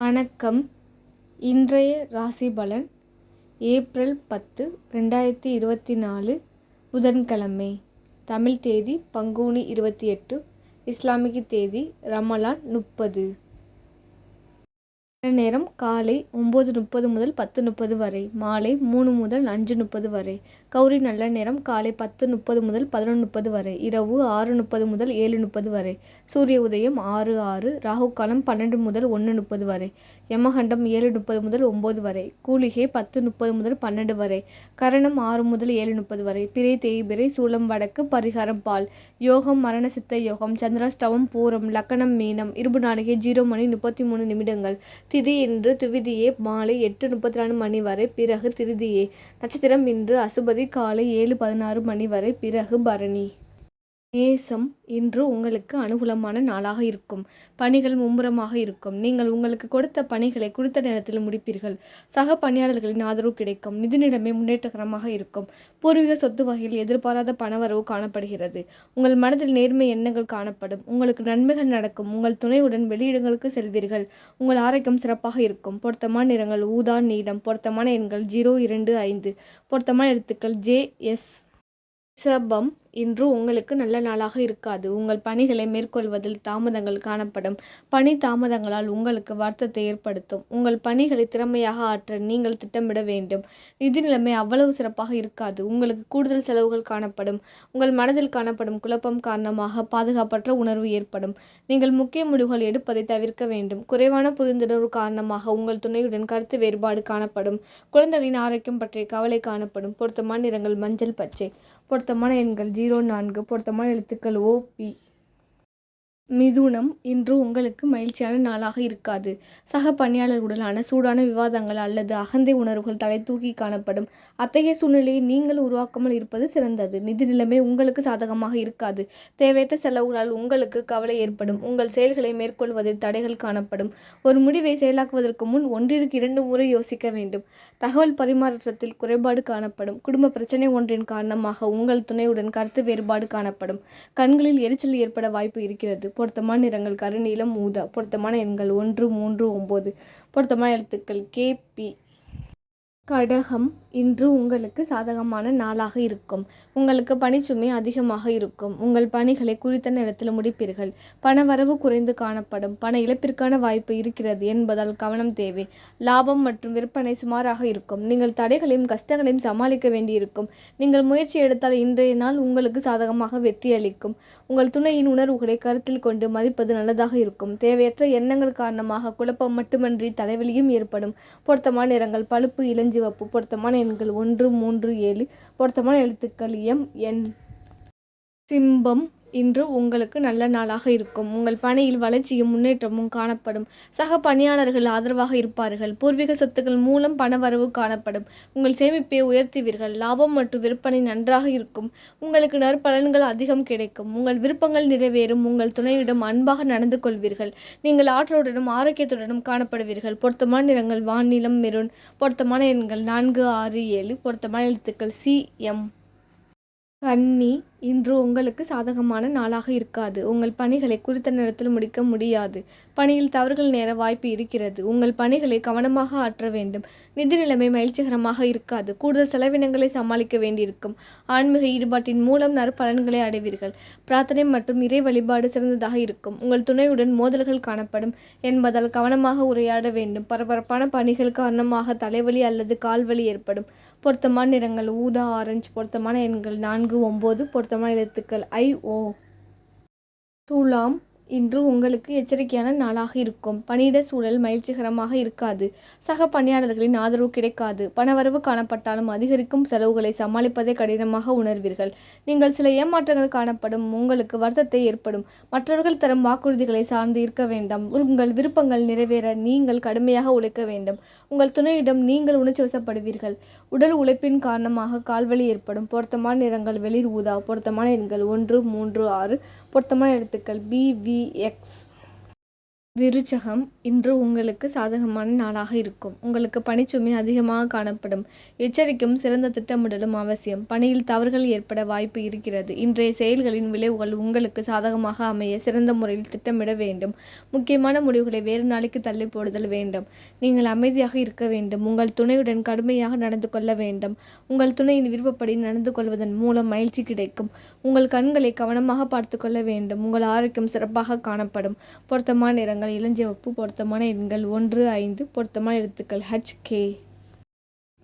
வணக்கம். இன்றைய ராசி பலன் ஏப்ரல் பத்து ரெண்டாயிரத்தி இருபத்தி நாலு புதன்கிழமை. தமிழ் தேதி பங்குனி இருபத்தி எட்டு இஸ்லாமிக் தேதி ரமலான் முப்பது. நேரம் காலை ஒம்பது முப்பது முதல் பத்து முப்பது வரை மாலை மூணு முதல் அஞ்சு முப்பது வரை கௌரி நல்ல நேரம் காலை பத்து முப்பது முதல் பதினொன்று முப்பது வரை இரவு ஆறு முப்பது முதல் ஏழு முப்பது வரை சூரிய உதயம் ஆறு ஆறு ராகு காலம் பன்னெண்டு முதல் ஒன்று முப்பது வரை யமகண்டம் ஏழு முப்பது முதல் ஒம்பது வரை கூலிகை பத்து முப்பது முதல் பன்னெண்டு வரை கரணம் ஆறு முதல் ஏழு முப்பது வரை பிறை தேய்பிறை சூலம் வடக்கு பரிகாரம் பால் யோகம் மரண சித்த யோகம் சந்திராஷ்டவம் பூரம் லக்கணம் மீனம் இருபு நாளிகை ஜீரோ மணி முப்பத்தி மூணு நிமிடங்கள் திதி இன்று துவிதியே மாலை எட்டு முப்பத்தி நாலு மணி வரை பிறகு திருதியே. நட்சத்திரம் இன்று அசுபதி காலை ஏழு பதினாறு மணி வரை பிறகு பரணி. நேசம் இன்று உங்களுக்கு அனுகூலமான நாளாக இருக்கும். பணிகள் மும்முரமாக இருக்கும். நீங்கள் உங்களுக்கு கொடுத்த பணிகளை கொடுத்த நேரத்தில் முடிப்பீர்கள். சக பணியாளர்களின் ஆதரவு கிடைக்கும். நிதி நிலைமை முன்னேற்றகரமாக இருக்கும். பூர்வீக சொத்து வகையில் எதிர்பாராத பணவரவு காணப்படுகிறது. உங்கள் மனதில் நேர்மை எண்ணங்கள் காணப்படும். உங்களுக்கு நன்மைகள் நடக்கும். உங்கள் துணையுடன் வெளியிடங்களுக்கு செல்வீர்கள். உங்கள் ஆரோக்கியம் சிறப்பாக இருக்கும். பொருத்தமான நிறங்கள் ஊதா நீளம் பொருத்தமான எண்கள் ஜீரோ இரண்டு ஐந்து. பொருத்தமான எழுத்துக்கள் ஜே எஸ். ரிஷபம் இன்று உங்களுக்கு நல்ல நாளாக இருக்காது. உங்கள் பணிகளை மேற்கொள்வதில் தாமதங்கள் காணப்படும். பணி தாமதங்களால் உங்களுக்கு வருத்தத்தை ஏற்படுத்தும். உங்கள் பணிகளை திறமையாக ஆற்ற நீங்கள் திட்டமிட வேண்டும். நிதி நிலைமை அவ்வளவு சிறப்பாக இருக்காது. உங்களுக்கு கூடுதல் செலவுகள் காணப்படும். உங்கள் மனதில் காணப்படும் குழப்பம் காரணமாக பாதுகாப்பற்ற உணர்வு ஏற்படும். நீங்கள் முக்கிய முடிவுகள் எடுப்பதை தவிர்க்க வேண்டும். குறைவான புரிந்துணர்வு காரணமாக உங்கள் துணையுடன் கருத்து வேறுபாடு காணப்படும். குழந்தைகளின் ஆரோக்கியம் பற்றிய கவலை காணப்படும். பொருத்தமான நிறங்கள் மஞ்சள் பச்சை. பொருத்தமான எண்கள் ஜீரோ ஜீரோ நான்கு பொருத்தமான எழுத்துக்கள் ஓ பி. மிதுனம் இன்று உங்களுக்கு மகிழ்ச்சியான நாளாக இருக்காது. சக பணியாளர்களுடனான சூடான விவாதங்கள் அல்லது அகந்தை உணர்வுகள் தலை தூக்கி காணப்படும் அத்தகைய சூழ்நிலையை நீங்கள் உருவாக்காமல் இருப்பது சிறந்தது. நிதி நிலைமை உங்களுக்கு சாதகமாக இருக்காது. தேவையற்ற செலவுகளால் உங்களுக்கு கவலை ஏற்படும். உங்கள் செயல்களை மேற்கொள்வதில் தடைகள் காணப்படும். ஒரு முடிவை செயலாக்குவதற்கு முன் ஒன்றிற்கு இரண்டு முறை யோசிக்க வேண்டும். தகவல் பரிமாற்றத்தில் குறைபாடு காணப்படும். குடும்ப பிரச்சனை ஒன்றின் காரணமாக உங்கள் துணையுடன் கருத்து வேறுபாடு காணப்படும். கண்களில் எரிச்சல் ஏற்பட வாய்ப்பு இருக்கிறது. பொருத்தமான நிறங்கள் கருநீலம் ஊதா பொருத்தமான எண்கள் ஒன்று மூன்று ஒம்பது. பொருத்தமான எழுத்துக்கள் கேபி கடகம் இன்று உங்களுக்கு சாதகமான நாளாக இருக்கும். உங்களுக்கு பணிச்சுமை அதிகமாக இருக்கும். உங்கள் பணிகளை குறித்த நேரத்தில் முடிப்பீர்கள். பண வரவு குறைந்து காணப்படும். பண இழப்பிற்கான வாய்ப்பு இருக்கிறது என்பதால் கவனம் தேவை. லாபம் மற்றும் விற்பனை சுமாராக இருக்கும். நீங்கள் தடைகளையும் கஷ்டங்களையும் சமாளிக்க வேண்டியிருக்கும். நீங்கள் முயற்சி எடுத்தால் இன்றைய நாள் உங்களுக்கு சாதகமாக வெற்றி அளிக்கும். உங்கள் துணையின் உணர்வுகளை கருத்தில் கொண்டு மதிப்பது நல்லதாக இருக்கும். தேவையற்ற எண்ணங்கள் காரணமாக குழப்பம் மட்டுமன்றி தலைவலியும் ஏற்படும். பொருத்தமான நிறங்கள் பழுப்பு வகுப்பு பொருத்தமான எண்கள் ஒன்று மூன்று ஏழு. பொருத்தமான எழுத்துக்கள் எம் என் சிம்பம் இன்று உங்களுக்கு நல்ல நாளாக இருக்கும். உங்கள் பணியில் வளர்ச்சியும் முன்னேற்றமும் காணப்படும். சக பணியாளர்கள் ஆதரவாக இருப்பார்கள். பூர்வீக சொத்துக்கள் மூலம் பணவரவு காணப்படும். உங்கள் சேமிப்பை உயர்த்துவீர்கள். லாபம் மற்றும் விற்பனை நன்றாக இருக்கும். உங்களுக்கு நற்பலன்கள் அதிகம் கிடைக்கும். உங்கள் விருப்பங்கள் நிறைவேறும். உங்கள் துணையிடம் அன்பாக நடந்து கொள்வீர்கள். நீங்கள் ஆற்றலுடனும் ஆரோக்கியத்துடனும் காணப்படுவீர்கள். பொருத்தமான நிறங்கள் வானிலம் மெரூன். பொருத்தமான எண்கள் நான்கு ஆறு ஏழு. பொருத்தமான எழுத்துக்கள் சி எம். கன்னி இன்று உங்களுக்கு சாதகமான நாளாக இருக்காது. உங்கள் பணிகளை குறித்த நேரத்தில் முடிக்க முடியாது. பணியில் தவறுகள் நேர வாய்ப்பு இருக்கிறது. உங்கள் பணிகளை கவனமாக ஆற்ற வேண்டும். நிதி நிலைமை மகிழ்ச்சிகரமாக இருக்காது. கூடுதல் செலவினங்களை சமாளிக்க வேண்டியிருக்கும். ஆன்மீக ஈடுபாட்டின் மூலம் நற்பலன்களை அடைவீர்கள். பிரார்த்தனை மற்றும் இறை வழிபாடு சிறந்ததாக இருக்கும். உங்கள் துணையுடன் மோதல்கள் காணப்படும் என்பதால் கவனமாக உரையாட வேண்டும். பரபரப்பான பணிகள் காரணமாக தலைவலி அல்லது கால்வலி ஏற்படும். பொருத்தமான நிறங்கள் ஊதா ஆரஞ்சு பொருத்தமான எண்கள் நான்கு ஒம்பது பொருத்தமான எழுத்துக்கள் ஐ ஓ. துலாம் இன்று உங்களுக்கு எச்சரிக்கையான நாளாக இருக்கும். பணியிட சூழல் மகிழ்ச்சிகரமாக இருக்காது. சக பணியாளர்களின் ஆதரவு கிடைக்காது. பணவரவு காணப்பட்டாலும் அதிகரிக்கும் செலவுகளை சமாளிப்பதை கடினமாக உணர்வீர்கள். நீங்கள் சில ஏமாற்றங்கள் காணப்படும். உங்களுக்கு வருத்தத்தை ஏற்படும். மற்றவர்கள் தரும் வாக்குறுதிகளை சார்ந்து இருக்க வேண்டாம். உங்கள் விருப்பங்கள் நிறைவேற நீங்கள் கடுமையாக உழைக்க வேண்டும். உங்கள் துணையிடம் நீங்கள் உணர்ச்சி வசப்படுவீர்கள். உடல் உழைப்பின் காரணமாக கால்வலி ஏற்படும். பொருத்தமான நிறங்கள் வெளிர் ஊதா. பொருத்தமான எண்கள் ஒன்று மூன்று ஆறு. பொருத்தமான எழுத்துக்கள் பி வி ವಿ ಎಕ್ಸ್ விருச்சகம் இன்று உங்களுக்கு சாதகமான நாளாக இருக்கும். உங்களுக்கு பணிச்சுமை அதிகமாக காணப்படும். எச்சரிக்கையும் சிறந்த திட்டமிடலும் அவசியம். பணியில் தவறுகள் ஏற்பட வாய்ப்பு இருக்கிறது. இன்றைய செயல்களின் விளைவுகள் உங்களுக்கு சாதகமாக அமைய சிறந்த முறையில் திட்டமிட வேண்டும். முக்கியமான முடிவுகளை வேறு நாளைக்கு தள்ளி போடுதல் வேண்டும். நீங்கள் அமைதியாக இருக்க வேண்டும். உங்கள் துணையுடன் கடுமையாக நடந்து கொள்ள வேண்டும். உங்கள் துணையின் விருப்பப்படி நடந்து கொள்வதன் மூலம் மகிழ்ச்சி கிடைக்கும். உங்கள் கண்களை கவனமாக பார்த்து கொள்ள வேண்டும். உங்கள் ஆரோக்கியம் சிறப்பாக காணப்படும். பொருத்தமான நிறங்கள் இளஞ்சிவப்பு பொருத்தமான எண்கள் ஒன்று ஐந்து பொருத்தமான எழுத்துக்கள் ஹச் கே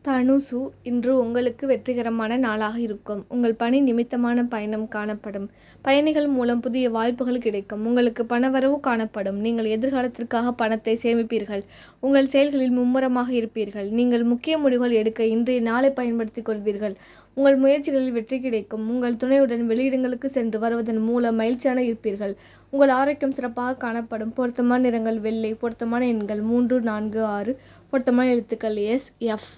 தனுசு இன்று உங்களுக்கு வெற்றிகரமான நாளாக இருக்கும். உங்கள் பணி நிமித்தமான பயணம் காணப்படும். பயணிகள் மூலம் புதிய வாய்ப்புகள் கிடைக்கும். உங்களுக்கு பணவரவு காணப்படும். நீங்கள் எதிர்காலத்திற்காக பணத்தை சேமிப்பீர்கள். உங்கள் செயல்களில் மும்முரமாக இருப்பீர்கள். நீங்கள் முக்கிய முடிவுகள் எடுக்க இன்றைய நாளை பயன்படுத்திக் கொள்வீர்கள். உங்கள் முயற்சிகளில் வெற்றி கிடைக்கும். உங்கள் துணையுடன் வெளியிடங்களுக்கு சென்று வருவதன் மூலம் மகிழ்ச்சியான இருப்பீர்கள். உங்கள் ஆரோக்கியம் சிறப்பாக காணப்படும். பொருத்தமான நிறங்கள் வெள்ளை பொருத்தமான எண்கள் மூன்று நான்கு ஆறு பொருத்தமான எழுத்துக்கள் எஸ் எஃப்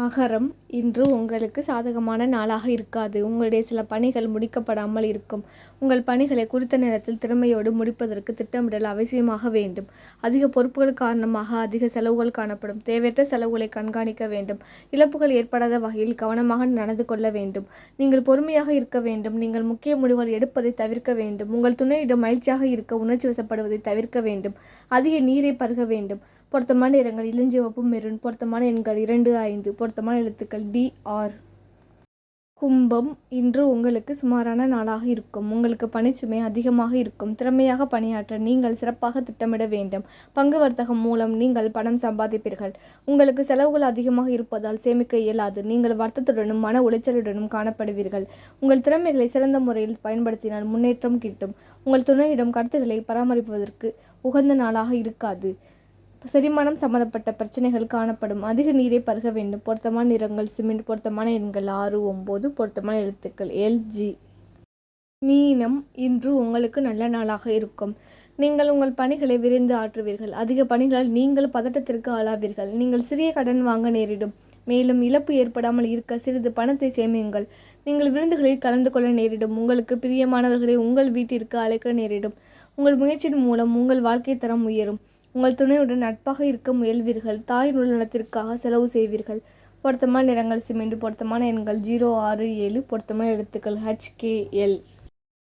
மகரம் இன்று உங்களுக்கு சாதகமான நாளாக இருக்காது. உங்களுடைய சில பணிகள் முடிக்கப்படாமல் இருக்கும். உங்கள் பணிகளை குறித்த நேரத்தில் திறமையோடு முடிப்பதற்கு திட்டமிடல் அவசியமாக வேண்டும். அதிக பொறுப்புகள் காரணமாக அதிக செலவுகள் காணப்படும். தேவையற்ற செலவுகளை கண்காணிக்க வேண்டும். இழப்புகள் ஏற்படாத வகையில் கவனமாக நடந்து கொள்ள வேண்டும். நீங்கள் பொறுமையாக இருக்க வேண்டும். நீங்கள் முக்கிய முடிவுகள் எடுப்பதை தவிர்க்க வேண்டும். உங்கள் துணையிடம் மகிழ்ச்சியாக இருக்க உணர்ச்சி வசப்படுவதை தவிர்க்க வேண்டும். அதிக நீரை பருக வேண்டும். பொருத்தமான நிறங்கள் இளஞ்சிவப்பு மெருன் பொருத்தமான எண்கள் இரண்டு ஐந்து பொருத்தமான எழுத்துக்கள் டி ஆர். கும்பம் இன்று உங்களுக்கு சுமாரான நாளாக இருக்கும். உங்களுக்கு பணிச்சுமை அதிகமாக இருக்கும். திறமையாக பணியாற்ற நீங்கள் சிறப்பாக திட்டமிட வேண்டும். பங்கு வர்த்தகம் மூலம் நீங்கள் பணம் சம்பாதிப்பீர்கள். உங்களுக்கு செலவுகள் அதிகமாக இருப்பதால் சேமிக்க இயலாது. நீங்கள் வருத்தத்துடனும் மன உளைச்சலுடனும் காணப்படுவீர்கள். உங்கள் திறமைகளை சிறந்த முறையில் பயன்படுத்தினால் முன்னேற்றம் கிட்டும். உங்கள் துணையிடம் கருத்துக்களை பராமரிப்பதற்கு உகந்த நாளாக இருக்காது. செரிமானம் சம்பந்தப்பட்ட பிரச்சனைகள் காணப்படும். அதிக நீரை பருக வேண்டும். பொருத்தமான நிறங்கள் சிமெண்ட் பொருத்தமான எண்கள் ஆறு ஒம்பது பொருத்தமான எழுத்துக்கள் எல்ஜி மீனம் இன்று உங்களுக்கு நல்ல நாளாக இருக்கும். நீங்கள் உங்கள் பணிகளை விரைந்து ஆற்றுவீர்கள். அதிக பணிகளால் நீங்கள் பதட்டத்திற்கு ஆளாவீர்கள். நீங்கள் சிறிய கடன் வாங்க நேரிடும். மேலும் இழப்பு ஏற்படாமல் இருக்க சிறிது பணத்தை சேமியுங்கள். நீங்கள் விருந்துகளில் கலந்து கொள்ள நேரிடும். உங்களுக்கு பிரியமானவர்களை உங்கள் வீட்டிற்கு அழைக்க நேரிடும். உங்கள் முயற்சியின் மூலம் உங்கள் வாழ்க்கை தரம் உயரும். உங்கள் துணையுடன் நட்பாக இருக்க முயல்வீர்கள். தாய் நலத்திற்காக செலவு செய்வீர்கள். பொருத்தமான நிறங்கள் சிமெண்ட் பொருத்தமான எண்கள் ஜீரோ ஆறு ஏழு பொருத்தமான எழுத்துக்கள் ஹெச்கேஎல் கே எல்